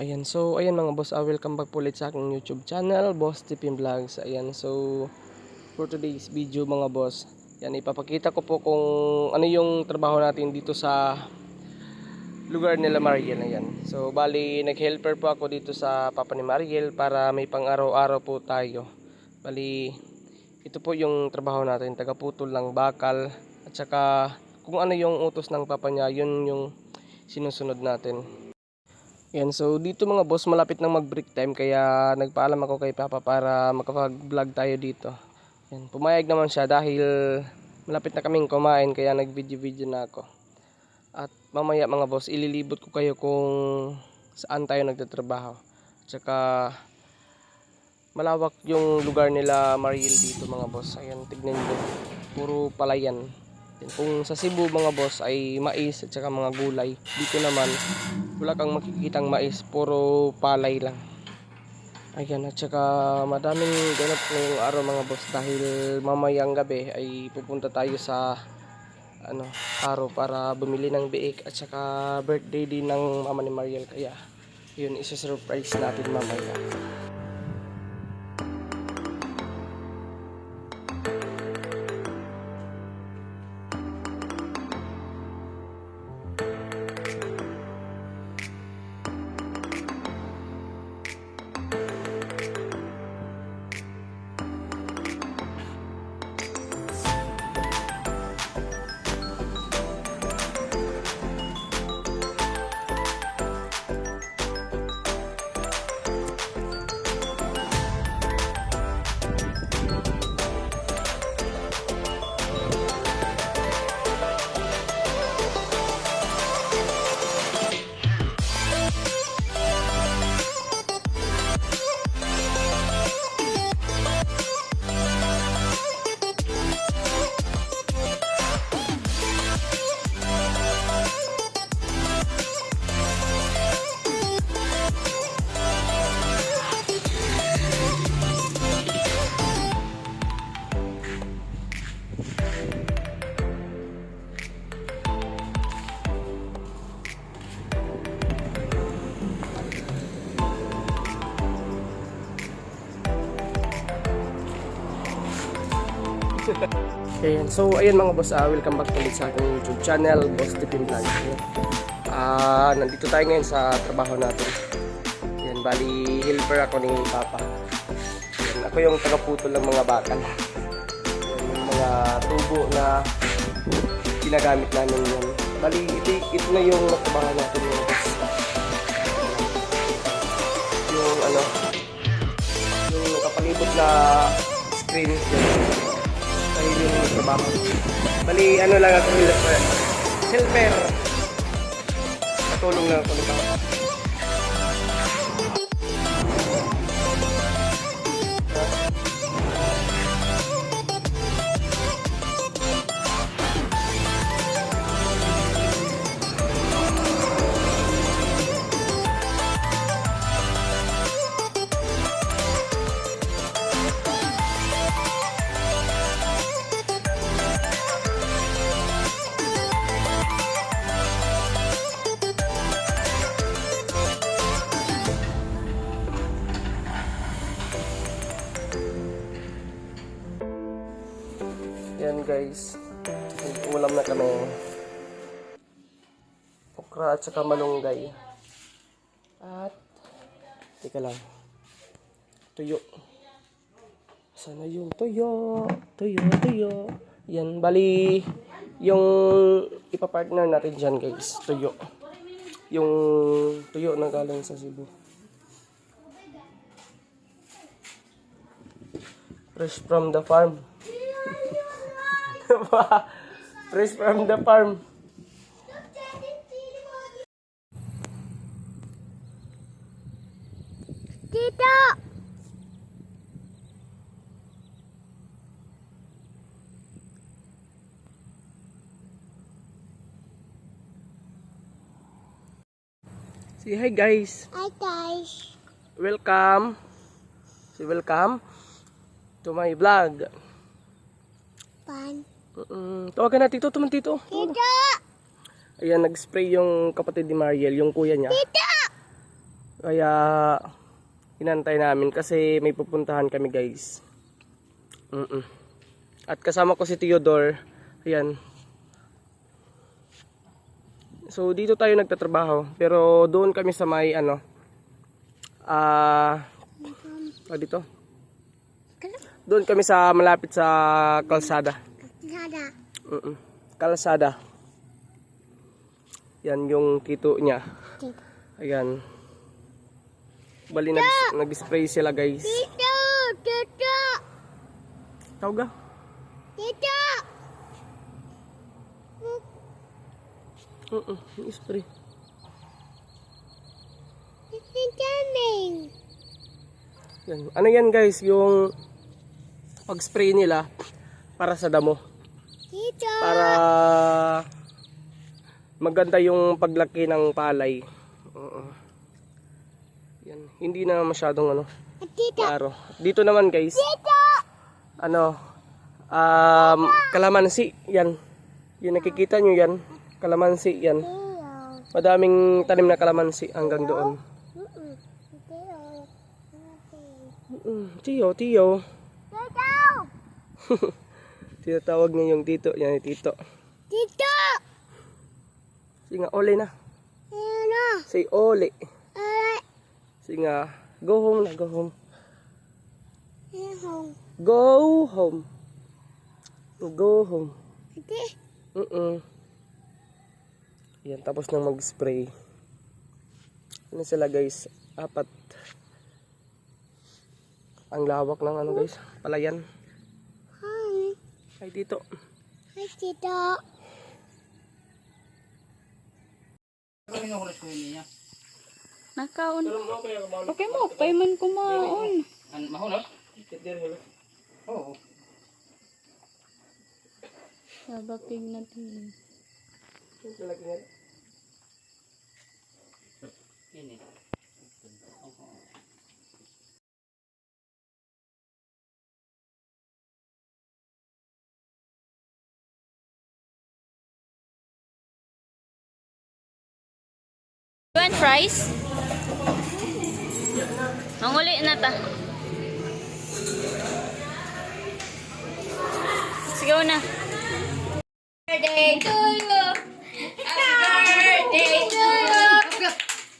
Ayan, so ayan mga boss, uh, welcome back po ulit sa aking YouTube channel, Boss Tipim Vlogs. Ayan, so for today's video mga boss, yan ipapakita ko po kung ano yung trabaho natin dito sa lugar nila Mariel. Ayan. So bali nag-helper po ako dito sa Papa ni Mariel para may pang araw-araw po tayo. Bali ito po yung trabaho natin, tagaputol ng bakal at saka kung ano yung utos ng papa niya, yun yung sinusunod natin. Yan, so dito mga boss, malapit nang mag-break time kaya nagpaalam ako kay Papa para makapag-vlog tayo dito. Yan, pumayag naman siya dahil malapit na kaming kumain kaya nag-video-video na ako. At mamaya mga boss, ililibot ko kayo kung saan tayo nagtatrabaho. Tsaka malawak yung lugar nila Mariel dito mga boss. Ayan, tignan nyo. Puro palayan. Kung sa Cebu mga boss ay mais at saka mga gulay. Dito naman wala kang makikitang mais, puro palay lang. Ayan, at saka madaming ganap ngayong araw mga boss dahil mamayang gabi ay pupunta tayo sa ano, araw para bumili ng biik at saka birthday din ng mama ni Mariel kaya yun isa-surprise natin mamaya. Ayan. So, ayan mga boss, ah, welcome back ulit sa aking YouTube channel, Boss Tipin Vlog. Ah, nandito tayo ngayon sa trabaho natin. Ayan, bali, helper ako ni Papa. Ayan, ako yung tagaputol ng mga bakal. Ayan, yung mga tubo na ginagamit namin yan. Bali, ito, ito na yung trabaho natin mga boss. Yung ano, yung nakapalibot na screen. Yan sarili yung trabaho. Bali, ano lang ako helper. Helper. Patulong lang ako nito. Yan guys. Ulam na kami. Okra at saka malunggay. At, teka lang. Tuyo. Sana yung tuyo. Tuyo, tuyo. Yan, bali, yung ipapartner natin dyan guys, tuyo. Yung tuyo na galing sa Cebu. Fresh from the farm. Fresh from the farm. Tito! Say hi guys. Hi guys. Welcome. Say welcome to my vlog. Pan. Mm, tawagan na tito, tuman tito. Tito! Ayan, nag-spray yung kapatid ni Mariel, yung kuya niya. Tito! Kaya inantay namin kasi may pupuntahan kami guys. Mm-mm. At kasama ko si Theodore. Ayan. So dito tayo nagtatrabaho. Pero doon kami sa may ano. Ah... ah, dito. Doon kami sa malapit sa kalsada. Sada. Mm-mm. Kalsada. Yan yung kito niya. Tito. Ayan. Bali nag, nag-spray sila guys. Tito! Tito! Tawag ka? Tito! Mm-mm. Spray. Tito coming. Yan. Ano yan guys? Yung pag-spray nila para sa damo. Para maganda yung paglaki ng palay. Oo. Yan. Hindi na masyadong ano, Tito! klaro. Dito naman guys, Tito! ano, um, kalamansi, yan. Yung nakikita nyo yan, kalamansi, yan. Madaming tanim na kalamansi hanggang doon. Mm, tiyo, tiyo. Tinatawag niya yung tito, yan yung tito. Tito! Sige nga, ole na. Ano? Say ole. Alright. Sige nga, go home na, go home. Ano? Go home. Go home. Ate? Mm-mm. Yan, tapos nang mag-spray. Ano sila guys? Apat. Ang lawak ng ano guys? Palayan. Hi. Ay dito. Hi, Tito. Nakaon. Okay mo, payman kumaon. An mahulog? Oo. Sabaking natin. Ini. Fries? Manguli na ta. Sige na. Birthday to you. Happy birthday to you.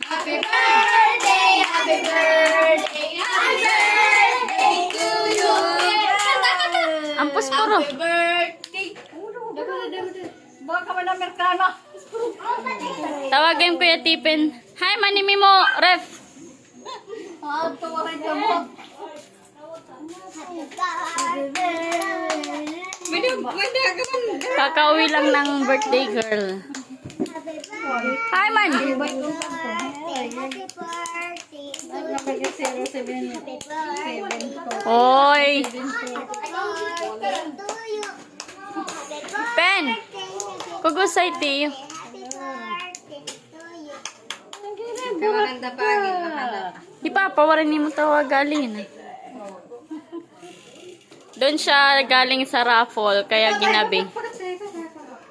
Happy birthday, happy birthday, happy birthday to you. Ampos puro. Happy birthday. Tawagin ko yung tipin. Hi, manimi mo, ref. Kakauwi lang ng birthday girl. Hi, man. Happy birthday. Happy birthday. Happy birthday. Hoy. to you. Happy birthday. Pen. Kugusay ti. Happy birthday to you. Di pa, pawarin ni mo tawagalin. Doon siya galing sa raffle, kaya ginabi.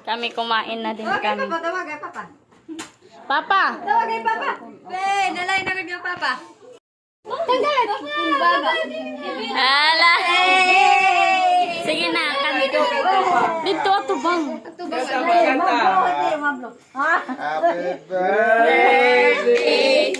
Kami kumain na din kami. Tawagay, Papa. Papa! Tawagay, Papa. Be, nalay na niyo, Papa. Hala! Sige na. Dito ato bang. Birthday to you.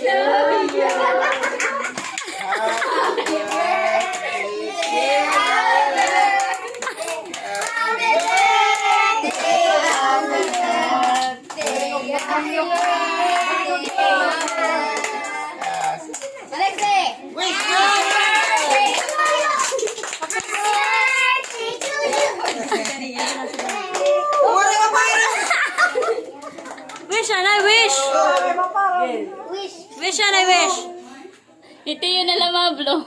Ito yun na lamablo.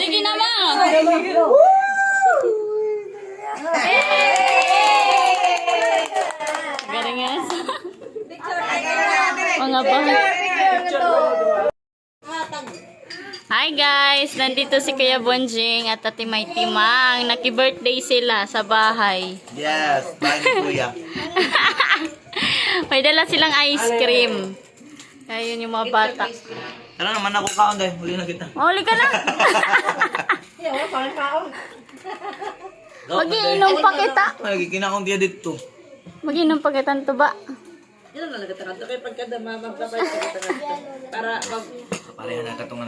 Sige na ma. Galing nga sa mga bahay. Hi guys! Nandito si Kuya Bonjing at Ate May Timang. Naki-birthday sila sa bahay. Yes, bye kuya. May dala silang ice cream. Ayun yung mga bata. Tara naman ako kaon dahil. Huli na kita. Mahuli ka na. Magiinom pa kita. Lagi kinakaon dia dito. Magiinom pa kita to ba? Pareha na katong